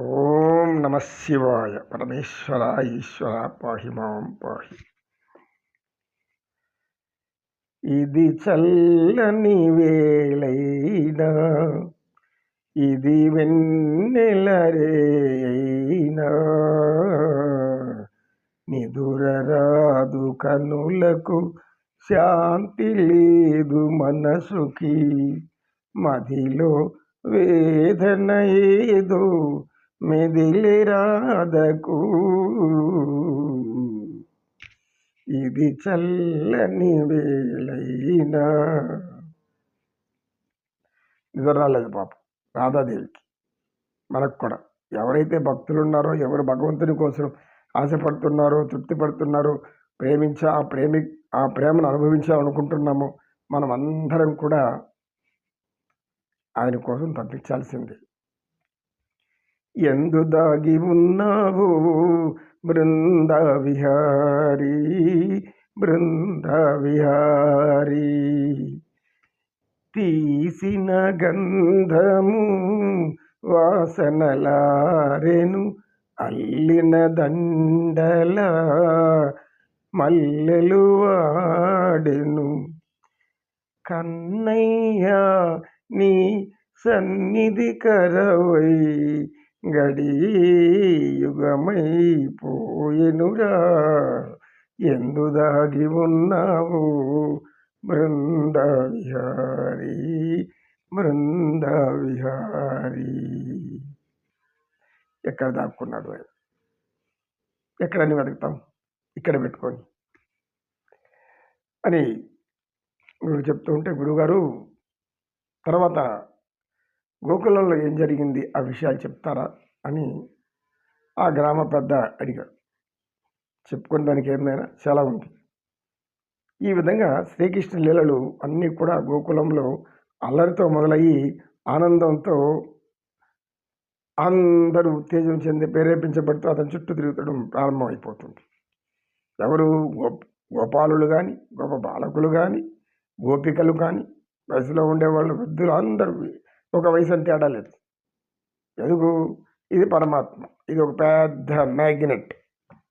ఓం నమ శివాయ పరమేశ్వర ఈశ్వర పాహి మాం పాహి. ఇది చల్లని వేళైనా ఇది వెన్నెలరేనా నిదురరాదు కనులకు శాంతి లేదు మనసుకి మదిలో వేదన ఏదో మెదిలి రాధకు ఇది చల్లని వేలైనా నిద్ర రాలేదు పాపం. రాధాదేవికి. మనకు కూడా. ఎవరైతే భక్తులు ఉన్నారో ఎవరు భగవంతుని కోసం ఆశపడుతున్నారో తృప్తి పడుతున్నారో ప్రేమించ ఆ ప్రేమి ఆ ప్రేమను అనుభవించాలనుకుంటున్నామో మనం అందరం కూడా ఆయన కోసం తప్పించాల్సిందే. ఎందు దాగి ఉన్నావు? బృంద విహారీ బృంద విహారీ తీసిన గంధము వాసనలారెను అల్లిన దండల మల్లెలు వాడెను కన్నయ్య నీ సన్నిధి కరవై గడి పోయెనురా ఎందు దాగి ఉన్నావు? బృంద విహారీ బృంద విహారీ ఎక్కడ దాక్కున్నాడు ఆయన? ఎక్కడని వెతుకుతాం ఇక్కడ పెట్టుకొని. అని గురువు చెప్తూ ఉంటే గురువుగారు తర్వాత గోకులంలో ఏం జరిగింది? ఆ విషయాలు చెప్తారా? అని ఆ గ్రామ పెద్ద అడిగాడు చెప్పుకుని దానికి ఏమైనా చాలా ఉంది. ఈ విధంగా శ్రీకృష్ణ లీలలు అన్నీ కూడా గోకులంలో అల్లరితో మొదలయ్యి ఆనందంతో అందరూ ఉత్తేజం చెంది ప్రేరేపించబడుతూ అతని చుట్టూ తిరుగుతడం ప్రారంభమైపోతుంది. ఎవరు? గోప గోపాలులు కానీ గొప్ప బాలకులు కానీ గోపికలు కానీ వయసులో ఉండేవాళ్ళు వృద్ధులు అందరూ ఒక వయసు అని తేడా లేదు. ఎందుకు ఇది పరమాత్మ ఇది ఒక పెద్ద మ్యాగ్నెట్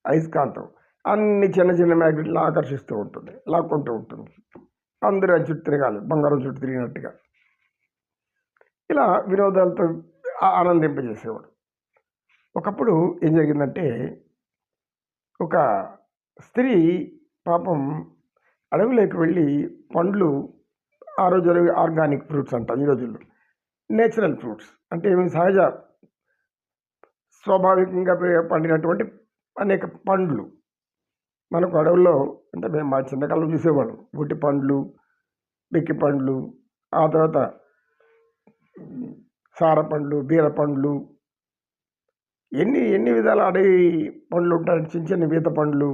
అయస్కాంతం. అన్ని చిన్న చిన్న మ్యాగ్నెట్లు ఆకర్షిస్తూ ఉంటుంది లాక్కుంటూ ఉంటుంది. అందరూ అది చుట్టూ తిరగాలి బంగారం చుట్టూ తిరిగినట్టుగా. ఇలా వినోదాలతో ఆనందింపజేసేవాడు. ఒకప్పుడు ఏం జరిగిందంటే ఒక స్త్రీ పాపం అడవిలోకి వెళ్ళి పండ్లు ఆ రోజు ఆర్గానిక్ ఫ్రూట్స్ అంటాం ఈ రోజుల్లో. నేచురల్ ఫ్రూట్స్ అంటే ఇవి సహజ స్వాభావికంగా పండినటువంటి అనేక పండ్లు. మనకు అడవుల్లో అంటే మేము మా చిన్నకాలంలో చూసేవాళ్ళం. గుట్టి పండ్లు బిక్కి పండ్లు ఆ తర్వాత సార పండ్లు బీర పండ్లు ఎన్ని ఎన్ని విధాల అడవి పండ్లు ఉంటాయి? చిన్న చిన్న ఈత పండ్లు.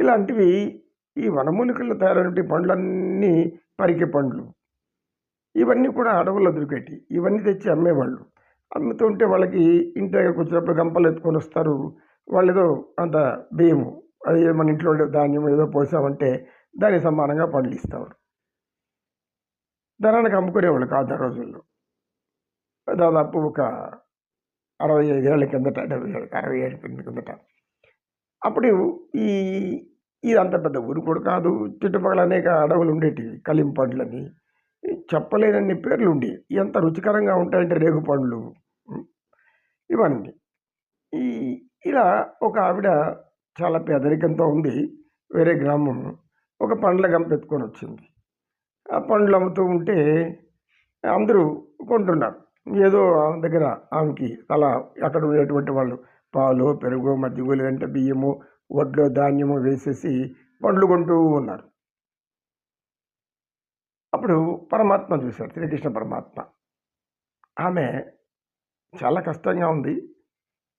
ఇలాంటివి ఈ వనమూలికల్లో తయారైన పండ్లన్నీ పరికె పండ్లు. ఇవన్నీ కూడా అడవుల్లో దొరికేటి ఇవన్నీ తెచ్చి అమ్మేవాళ్ళు. అమ్ముతుంటే వాళ్ళకి ఇంటి దగ్గరకు వచ్చినప్పుడు గంపలు ఎత్తుకొని వస్తారు. వాళ్ళు ఏదో అంత బియ్యము అది మన ఇంట్లో ధాన్యం ఏదో పోసామంటే దానికి సమానంగా పండ్లు ఇస్తారు. ధనానికి అమ్ముకునేవాళ్ళు కాదు ఆ రోజుల్లో. దాదాపు ఒక అరవై ఐదేళ్ళ కిందట డెబ్బై ఏళ్ళ అరవై ఏళ్ళ కిందట. అప్పుడు ఈ ఇది అంత పెద్ద ఊరు కూడా కాదు. చుట్టుపక్కల అనేక అడవులు ఉండేటివి కలింపండ్లని చెప్పలేనన్ని పేర్లు ఉండి ఎంత రుచికరంగా ఉంటాయంటే రేగు పండ్లు. ఇవన్నీ. ఈ ఇలా ఒక ఆవిడ చాలా పేదరికంతో ఉంది వేరే గ్రామం ఒక పండ్ల గంపెత్తుకొని వచ్చింది. ఆ పండ్లు అమ్ముతూ ఉంటే అందరూ కొంటున్నారు. ఏదో ఆమె దగ్గర ఆమెకి అలా అక్కడ ఉండేటువంటి వాళ్ళు పాలు పెరుగు మజ్జిగలు లేదంటే బియ్యము వడ్లు ధాన్యము వేసేసి పండ్లు కొంటూ ఉన్నారు. అప్పుడు పరమాత్మ చూశారు శ్రీకృష్ణ పరమాత్మ. ఆమె చాలా కష్టంగా ఉంది.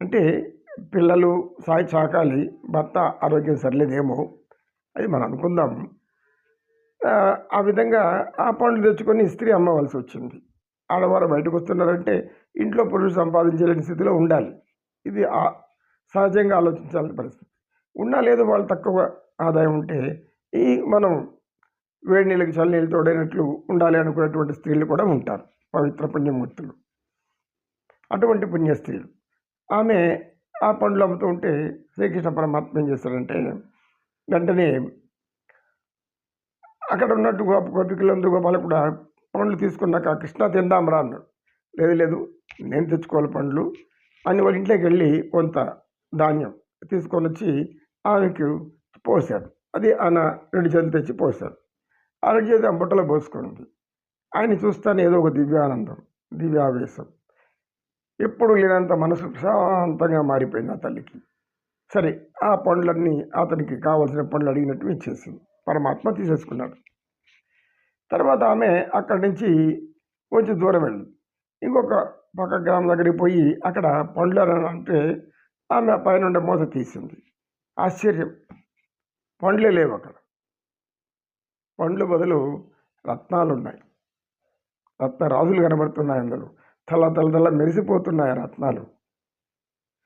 అంటే పిల్లలు సాయి చాకాలి భర్త ఆరోగ్యం సరిలేదేమో అది మనం అనుకుందాం. ఆ, విధంగా ఆ పండ్లు తెచ్చుకొని స్త్రీ అమ్మవలసి వచ్చింది. ఆడవారు బయటకు వస్తున్నారంటే ఇంట్లో పురుషులు సంపాదించలేని స్థితిలో ఉండాలి. ఇది ఆ- సహజంగా ఆలోచించాల్సిన పరిస్థితి. ఉన్నా లేదు వాళ్ళు తక్కువ ఆదాయం ఉంటే ఈ మనం వేడి నీళ్ళకి చల్ల నీళ్ళు తోడైనట్లు ఉండాలి అనుకునేటువంటి స్త్రీలు కూడా ఉంటారు పవిత్ర పుణ్యమూర్తులు. అటువంటి పుణ్యస్త్రీలు. ఆమె ఆ పండ్లు అమ్ముతూ ఉంటే శ్రీకృష్ణ పరమాత్మ ఏం చేస్తారంటే వెంటనే అక్కడ ఉన్నట్టు గోప గోపికలందరూ గోపాలు కూడా పండ్లు తీసుకున్నాక కృష్ణ తిందాం రా అన్నాడు. లేదు లేదు నేను తెచ్చుకోవాలి పండ్లు. అని వాళ్ళ ఇంట్లోకి వెళ్ళి కొంత ధాన్యం తీసుకొని వచ్చి ఆమెకు పోశారు అది ఆయన రెండు చేతులు తెచ్చి పోశారు ఆ రెండు చేతి బుట్టలో ఆయన చూస్తానే ఏదో ఒక దివ్యానందం దివ్యావేశం. ఎప్పుడు లేనంత మనసు ప్రశాంతంగా మారిపోయింది ఆ తల్లికి. సరే ఆ పండ్లన్నీ అతనికి కావలసిన పండ్లు అడిగినట్టు ఇచ్చేసింది. పరమాత్మ తీసేసుకున్నాడు. తర్వాత ఆమె అక్కడి నుంచి కొంచెం దూరం వెళ్ళింది. ఇంకొక పక్క గ్రామం దగ్గరికి పోయి అక్కడ పండ్లు అని అంటే ఆమె పైన ఉండే మూత తీసింది. ఆశ్చర్యం. పండ్లే లేవు అక్కడ. పండ్లు బదులు రత్నాలు ఉన్నాయి రత్న రాజులు కనబడుతున్నాయి అందులో. తల తల తల మెరిసిపోతున్నాయి ఆ రత్నాలు.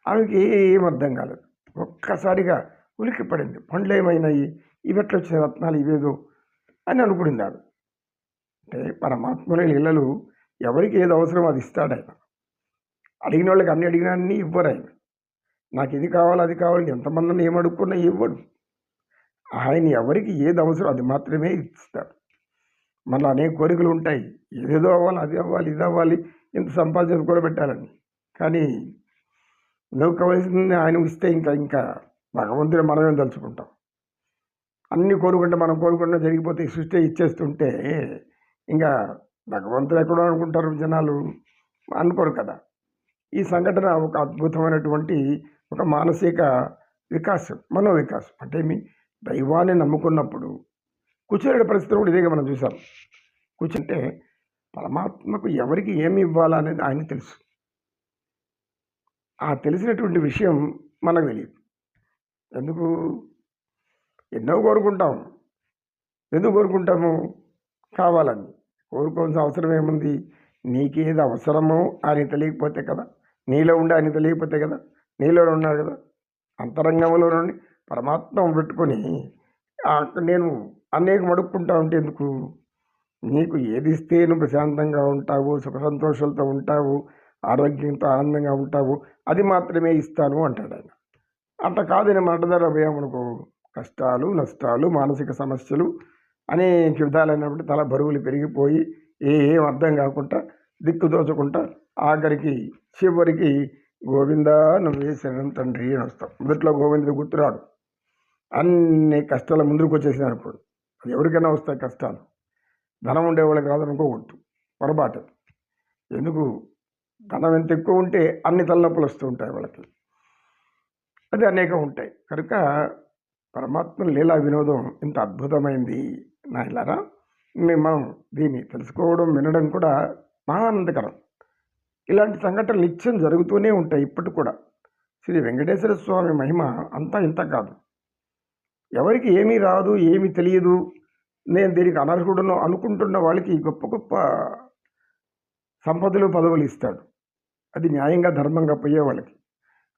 ఆమెకి ఏం అర్థం కాలేదు. ఒక్కసారిగా ఉలిక్కి పడింది పండ్లు ఏమైనాయి? ఇవెట్లా వచ్చిన రత్నాలు ఇవేదో అని అనుకుడింది ఆమె. అంటే పరమాత్మల ఇళ్ళలు ఎవరికి ఏది అవసరం అది ఇస్తాడు ఆయన. అడిగిన వాళ్ళకి అన్ని అడిగినా అన్నీ ఇవ్వరు ఆయన. నాకు ఇది కావాలి అది కావాలి ఎంతమందిని ఏమడుక్కున్నా ఇవ్వడు. ఆయన ఎవరికి ఏది అవసరం అది మాత్రమే ఇస్తాడు. మళ్ళీ అనేక కోరికలు ఉంటాయి. ఏదేదో అవ్వాలి అది అవ్వాలి ఇది అవ్వాలి ఇంత సంపాదించి కూడా పెట్టాలని కానీ నువ్వు కావాల్సింది ఆయన ఇస్తే ఇంకా ఇంకా భగవంతుని మనమే తలుచుకుంటాం. అన్ని కోరుకుంటే మనం కోరుకుంటే జరిగిపోతే సృష్టి ఇచ్చేస్తుంటే ఇంకా భగవంతుడు ఎక్కడో అనుకుంటారు జనాలు అనుకోరు కదా. ఈ సంఘటన ఒక అద్భుతమైనటువంటి ఒక మానసిక వికాసం మనో వికాసం అంటే మీ దైవాన్ని నమ్ముకున్నప్పుడు కూర్చోలేని పరిస్థితి కూడా ఇదేగా మనం చూసాం. కూర్చుంటే పరమాత్మకు ఎవరికి ఏమి ఇవ్వాలనేది ఆయన తెలుసు. ఆ తెలిసినటువంటి విషయం మనకు తెలియదు. ఎందుకు? ఎన్నో కోరుకుంటాం. ఎందుకు కోరుకుంటాము? కావాలని. కోరుకోవాల్సిన అవసరం ఏముంది? నీకేది అవసరమో ఆయన తెలియకపోతే కదా. నీలో ఉండి ఆయన తెలియకపోతే కదా. నీలో ఉన్నాడు కదా. అంతరంగంలో నుండి పరమాత్మ పెట్టుకొని నేను అనేక అడుక్కుంటా ఉంటే ఎందుకు? నీకు ఏది ఇస్తే నువ్వు ప్రశాంతంగా ఉంటావు సుఖ సంతోషాలతో ఉంటావు ఆరోగ్యంతో ఆనందంగా ఉంటావు అది మాత్రమే ఇస్తాను అంటాడు ఆయన. అంత కాదని మాటదారు పోయామనుకో కష్టాలు నష్టాలు మానసిక సమస్యలు అనేక విధాలైనప్పుడు తల బరువులు పెరిగిపోయి ఏం అర్థం కాకుండా దిక్కు దోచకుండా ఆఖరికి చివరికి గోవిందా నువ్వు శరణం తండ్రి అని వస్తాం. మొదట్లో గోవిందుడు గుర్తురాడు. అన్ని కష్టాల ముందుకు వచ్చేసినారు ఇప్పుడు. అది ఎవరికైనా వస్తాయి కష్టాలు. ధనం ఉండేవాళ్ళకి రాదనుకోవద్దు పొరపాటు. ఎందుకు? ధనం ఎంత ఎక్కువ ఉంటే అన్ని తలనొప్పులు వస్తూ ఉంటాయి వాళ్ళకి. అది అనేకం ఉంటాయి. కనుక పరమాత్మ లీలా వినోదం ఇంత అద్భుతమైంది నాయలారా. మేము మనం దీన్ని తెలుసుకోవడం వినడం కూడా మహానందకరం. ఇలాంటి సంఘటనలు నిత్యం జరుగుతూనే ఉంటాయి ఇప్పటికి కూడా. శ్రీ వెంకటేశ్వర స్వామి మహిమ అంతా ఇంత కాదు. ఎవరికి ఏమీ రాదు ఏమీ తెలియదు. నేను దీనికి అనర్హుడను అనుకుంటున్న వాళ్ళకి గొప్ప గొప్ప సంపదలు పదవులు ఇస్తాడు. అది న్యాయంగా ధర్మంగా పోయే వాళ్ళకి.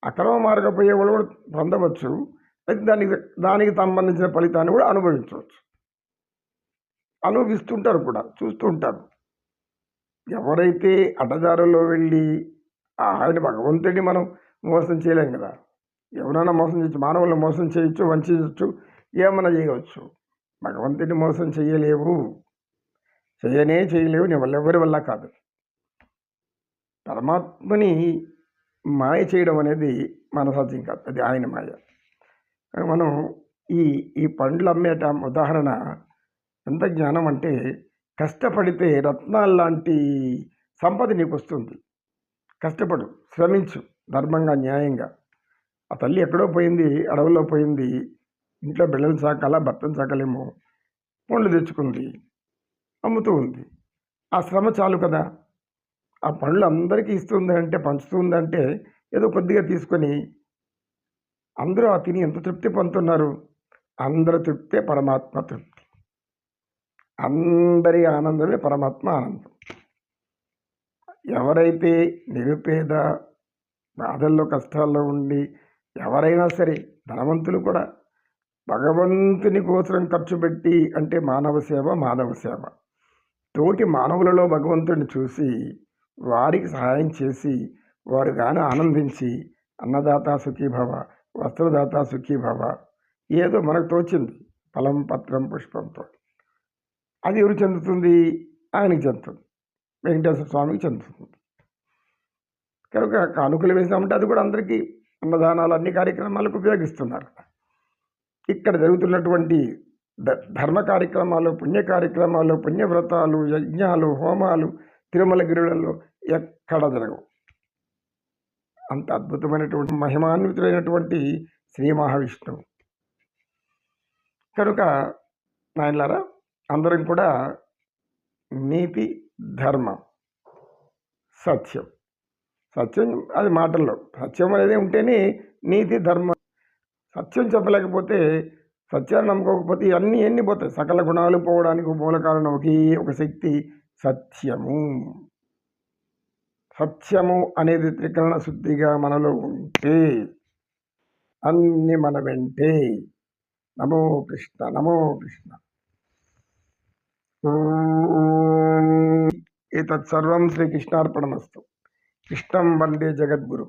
అక్రమ మార్గ పోయే వాళ్ళు కూడా పొందవచ్చు. అయితే దానికి దానికి సంబంధించిన ఫలితాన్ని కూడా అనుభవించవచ్చు. అనుభవిస్తుంటారు కూడా చూస్తూ ఉంటారు. ఎవరైతే అడ్డదారుల్లో వెళ్ళి ఆయన భగవంతుడిని మనం మోసం చేయలేం కదా. ఎవరైనా మోసం చేయొచ్చు మానవులను మోసం చేయొచ్చు వంచవచ్చు ఏమైనా చేయవచ్చు. భగవంతుని మోసం చేయలేవు. చేయనే చేయలేవు నీ వల్ల ఎవరి వల్ల కాదు. పరమాత్మని మాయ చేయడం అనేది మన సాధ్యం కాదు అది ఆయన మాయ. కానీ మనం ఈ ఈ పండ్లు అమ్మేట ఉదాహరణ ఎంత జ్ఞానం అంటే కష్టపడితే రత్నాలు లాంటి సంపద నీకు వస్తుంది. కష్టపడు శ్రమించు ధర్మంగా న్యాయంగా. ఆ తల్లి ఎక్కడో పోయింది అడవుల్లో పోయింది. ఇంట్లో బిడ్డలు సాకాల భర్తను సాకలేమో పండ్లు తెచ్చుకుంది అమ్ముతూ ఉంది. ఆ శ్రమ చాలు కదా. ఆ పండ్లు అందరికీ ఇస్తుంది అంటే పంచుతుంది అంటే ఏదో కొద్దిగా తీసుకొని అందరూ ఆ తిని ఎంత తృప్తి పొందుతున్నారు? అందరి తృప్తే పరమాత్మ తృప్తి. అందరి ఆనందమే పరమాత్మ ఆనందం. ఎవరైతే నిరుపేద బాధల్లో కష్టాల్లో ఉండి ఎవరైనా సరే ధనవంతులు కూడా భగవంతుని కోసం ఖర్చు పెట్టి అంటే మానవ సేవ మానవ సేవ. తోటి మానవులలో భగవంతుడిని చూసి వారికి సహాయం చేసి వారు గాను ఆనందించి అన్నదాత సుఖీభవ వస్త్రదాత సుఖీభవ ఏదో మనకు తోచింది ఫలం పత్రం పుష్పంతో. అది ఎవరు చెందుతుంది? ఆయనకి చెందుతుంది. వెంకటేశ్వర స్వామికి చెందుతుంది. కనుక కానుకలు వేసినామంటే అది కూడా అందరికీ అన్నదానాలు అన్ని కార్యక్రమాలకు ఉపయోగిస్తున్నారు. ఇక్కడ జరుగుతున్నటువంటి ధర్మ కార్యక్రమాలు పుణ్య కార్యక్రమాలు పుణ్యవ్రతాలు యజ్ఞాలు హోమాలు తిరుమల గిరులలో ఎక్కడ జరగవు. అంత అద్భుతమైనటువంటి మహిమాన్వితుడైనటువంటి శ్రీ మహావిష్ణువు. కనుక నాయనలారా అందరం కూడా నీతి ధర్మం సత్యం సత్యం అది మాటల్లో. సత్యం అనేది ఉంటేనే నీతి ధర్మం. సత్యం చెప్పలేకపోతే సత్యాన్ని నమ్ముకోకపోతే ఇవన్నీ ఎన్ని పోతాయి? సకల గుణాలు పోవడానికి మూల కారణం ఒకే ఒక శక్తి సత్యము. సత్యము అనేది త్రికరణ శుద్ధిగా మనలో ఉంటే అన్ని మన వెంటే. నమో కృష్ణ నమో కృష్ణ. ఏతత్సర్వం శ్రీకృష్ణార్పణమస్తు. సర్వం శ్రీకృష్ణార్పణమస్తు కృష్ణం వందే జగద్గురు.